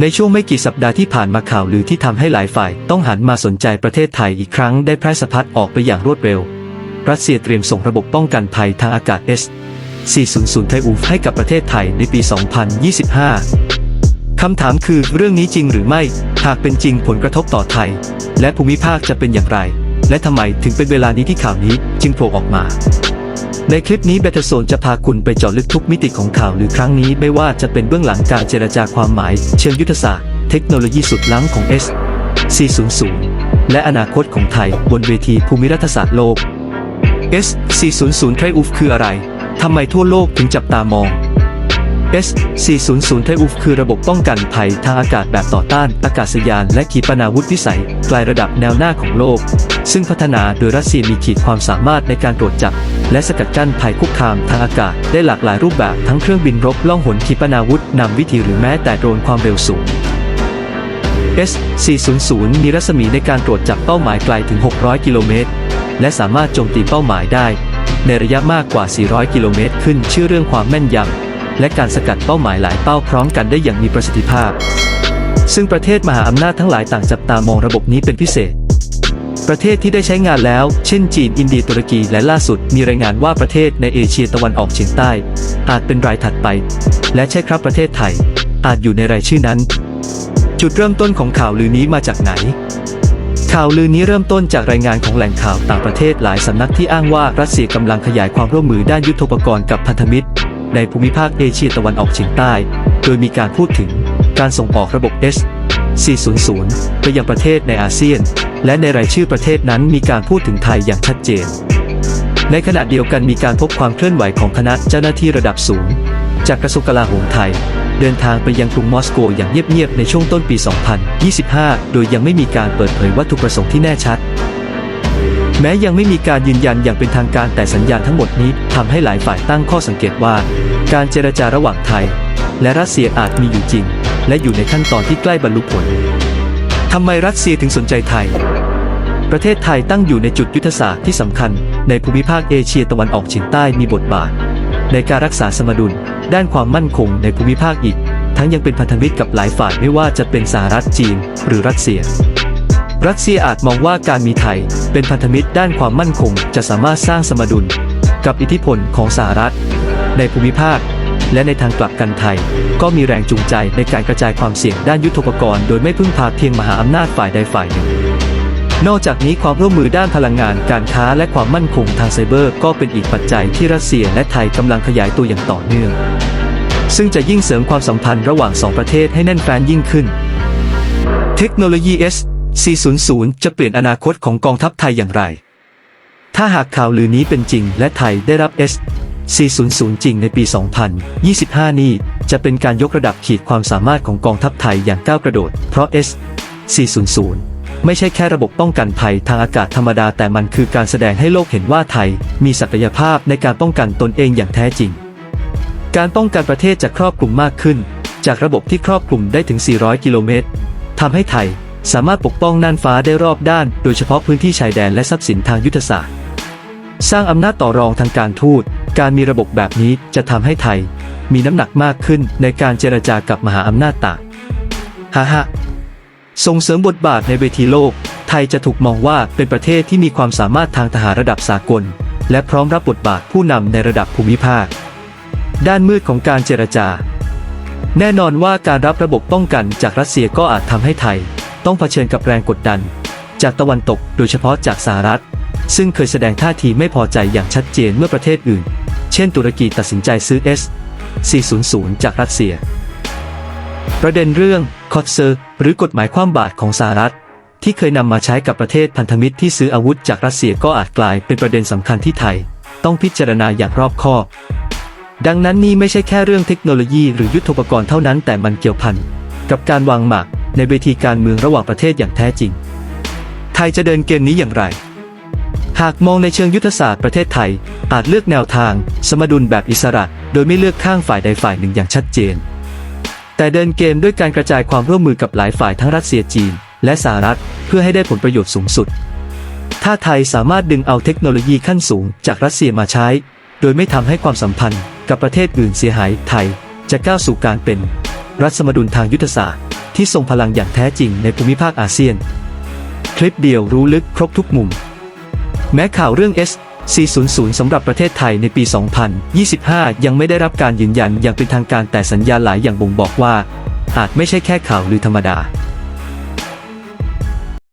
ในช่วงไม่กี่สัปดาห์ที่ผ่านมาข่าวลือที่ทำให้หลายฝ่ายต้องหันมาสนใจประเทศไทยอีกครั้งได้แพร่สะพัดออกไปอย่างรวดเร็ว รัสเซียเตรียมส่งระบบป้องกันภัยทางอากาศ S 400ไทอูฟให้กับประเทศไทยในปี 2025 คำถามคือเรื่องนี้จริงหรือไม่ หากเป็นจริงผลกระทบต่อไทย และภูมิภาคจะเป็นอย่างไร และทำไมถึงเป็นเวลานี้ที่ข่าวนี้จึงโผล่ออกมา ในคลิปนี้เบทโซนจะพาคุณไปเจาะลึกทุกมิติของข่าวหรือครั้งนี้ไม่ว่าจะเป็นเบื้องหลังการเจรจาความหมาย เชิงยุทธศาสตร์ เทคโนโลยีสุดล้ำของ S 400และอนาคตของไทย บนเวทีภูมิรัฐศาสตร์โลก S 400ไทรอุฟคืออะไร ทำไมทั่วโลกถึงจับตามอง S 400 t r i u m p h คือระบบป้องกันภัยทางอากาศแบบต่อต้านอากาศยานและขีปนาวุธวิสัยไกลระดับแนวหน้าของโลก ซึ่งพัฒนาโดยรัสเซียมีขีดความสามารถในการตรวจจับ และสกัดกั้นภัยคุกคามทางอากาศได้หลากหลายรูปแบบทั้งเครื่องบินรบล่องหนขีปนาวุธนำวิถีหรือแม้แต่โดรนความเร็วสูง S 400 มีรัศมีในการตรวจจับเป้าหมายไกลถึง 600 กิโลเมตร และสามารถโจมตีเป้าหมายได้ ในระยะมากกว่า 400 กิโลเมตร ขึ้นชื่อเรื่องความแม่นยำ และการสกัดเป้าหมายหลายเป้าพร้อมกันได้อย่างมีประสิทธิภาพ ซึ่งประเทศมหาอำนาจทั้งหลายต่างจับตามองระบบนี้เป็นพิเศษ ประเทศที่ได้ใช้งานแล้ว เช่นจีน อินเดียตุรกีและล่าสุดมีรายงานว่าประเทศในเอเชียตะวันออกเฉียงใต้ อาจเป็นรายถัดไป และใช่ครับประเทศไทย อาจอยู่ในรายชื่อนั้น จุดเริ่มต้นของข่าวลือนี้มาจากไหนข่าวลือนี้เริ่มต้นจากรายงานของแหล่งข่าวต่างประเทศหลายสำนักที่อ้างว่ารัสเซียกำลังขยายความร่วมมือด้านยุทโธปกรณ์กับพันธมิตร ในภูมิภาคเอเชียตะวันออกเฉียงใต้ โดยมีการพูดถึงการส่งออกระบบ S 400 ไปยังประเทศในอาเซียน และในรายชื่อประเทศนั้นมีการพูดถึงไทยอย่างชัดเจน ในขณะเดียวกันมีการพบความเคลื่อนไหวของคณะเจ้าหน้าที่ระดับสูง จากกระทรวงกลาโหมไทย เดินทางไปยังกรุงมอสโกอย่างเงียบๆในช่วงต้นปี 2025 โดยยังไม่มีการเปิดเผยวัตถุประสงค์ที่แน่ชัด แม้ยังไม่มีการยืนยันอย่างเป็นทางการแต่สัญญาณทั้งหมดนี้ทำให้หลายฝ่ายตั้งข้อสังเกตว่า การเจรจาระหว่างไทย และรัสเซียอาจมีอยู่จริง และอยู่ในขั้นตอนที่ใกล้บรรลุผลทำไมรัสเซียถึงสนใจไทย ประเทศไทยตั้งอยู่ในจุดยุทธศาสตร์ที่สำคัญ ในภูมิภาคเอเชียตะวันออกเฉียงใต้มีบทบาท ในการรักษาสมดุล ด้านความมั่นคงในภูมิภาคอีก ทั้งยังเป็นพันธมิตรกับหลายฝ่ายไม่ว่าจะเป็นสหรัฐจีน หรือรัสเซีย รัสเซียอาจมองว่าการมีไทยเป็นพันธมิตรด้านความมั่นคง จะสามารถสร้างสมดุล กับอิทธิพลของสหรัฐ ในภูมิภาค และในทางกลับกันไทย ก็มีแรงจูงใจในการกระจายความเสี่ยงด้านยุทธปกรณ์โดยไม่พึ่งพาเพียงมหาอำนาจฝ่ายใดฝ่ายหนึ่ง นอกจากนี้ความร่วมมือด้านพลังงานการค้าและความมั่นคงทางไซเบอร์ ก็เป็นอีกปัจจัยที่รัสเซียและไทยกำลังขยายตัวอย่างต่อเนื่อง ซึ่งจะยิ่งเสริมความสัมพันธ์ระหว่างสองประเทศให้แน่นแฟ้นยิ่งขึ้น เทคโนโลยี S 400 จะเปลี่ยนอนาคตของกองทัพไทยอย่างไร ถ้าหากข่าวลือนี้เป็นจริงและไทยได้รับ S 400 จริงในปี 2025 นี้จะเป็นการยกระดับขีดความสามารถของกองทัพไทยอย่างก้าวกระโดด เพราะ S 400 ไม่ใช่แค่ระบบป้องกันภัยทางอากาศธรรมดา แต่มันคือการแสดงให้โลกเห็นว่าไทย มีศักยภาพในการป้องกันตนเองอย่างแท้จริง การป้องกันประเทศจะครอบคลุมมากขึ้น จากระบบที่ครอบคลุมได้ถึง 400 กิโลเมตรทำให้ไทย สามารถปกป้องน่านฟ้าได้รอบด้าน โดยเฉพาะพื้นที่ชายแดนและทรัพย์สินทางยุทธศาสตร์ สร้างอำนาจต่อรองทางการทูต การมีระบบแบบนี้จะทำให้ไทย มีน้ำหนักมากขึ้นในการเจรจากับมหาอำนาจต่างฮ่าฮส่งเสริมบทบาทในเวทีโลก ไทยจะถูกมองว่าเป็นประเทศที่มีความสามารถทางทหารระดับสากล และพร้อมรับบทบาทผู้นำในระดับภูมิภาค ด้านมืดของการเจรจา แน่นอนว่าการรับระบบป้องกันจากรัสเซียก็อาจทำให้ไทย ต้องเผชิญกับแรงกดดัน จากตะวันตกโดยเฉพาะจากสหรัฐ ซึ่งเคยแสดงท่าทีไม่พอใจอย่างชัดเจนเมื่อประเทศอื่น เช่น ตุรกีตัดสินใจซื้อ S 400 จากรัสเซีย ประเด็นเรื่องคอตเซอร์หรือกฎหมายความบาตรของสหรัฐ ที่เคยนำมาใช้กับประเทศพันธมิตรที่ซื้ออาวุธจากรัสเซียก็อาจกลายเป็นประเด็นสำคัญที่ไทย ต้องพิจารณาอย่างรอบคอบ ดังนั้นนี่ไม่ใช่แค่เรื่องเทคโนโลยีหรือยุทธปกรณ์เท่านั้นแต่มันเกี่ยวพันกับการวางหมาก ในเวทีการเมืองระหว่างประเทศอย่างแท้จริง ไทยจะเดินเกมนี้อย่างไร หากมองในเชิงยุทธศาสตร์ประเทศไทย อาจเลือกแนวทาง สมดุลแบบอิสระ โดยไม่เลือกข้างฝ่ายใดฝ่ายหนึ่งอย่างชัดเจน แต่เดินเกมด้วยการกระจายความร่วมมือกับหลายฝ่ายทั้งรัสเซียจีน และสหรัฐเพื่อให้ได้ผลประโยชน์สูงสุด ถ้าไทยสามารถดึงเอาเทคโนโลยีขั้นสูง จากรัสเซียมาใช้ โดยไม่ทำให้ความสัมพันธ์กับประเทศอื่นเสียหายไทยจะก้าวสู่การเป็นรัฐสมดุลทางยุทธศาสตร์ ที่ทรงพลังอย่างแท้จริงในภูมิภาคอาเซียน คลิปเดียวรู้ลึกครบทุกมุม แม้ข่าวเรื่อง S 400 สำหรับประเทศไทยในปี 2025 ยังไม่ได้รับการยืนยันอย่างเป็นทางการแต่สัญญาณหลายอย่างบ่งบอกว่า อาจไม่ใช่แค่ข่าวลือธรรมดา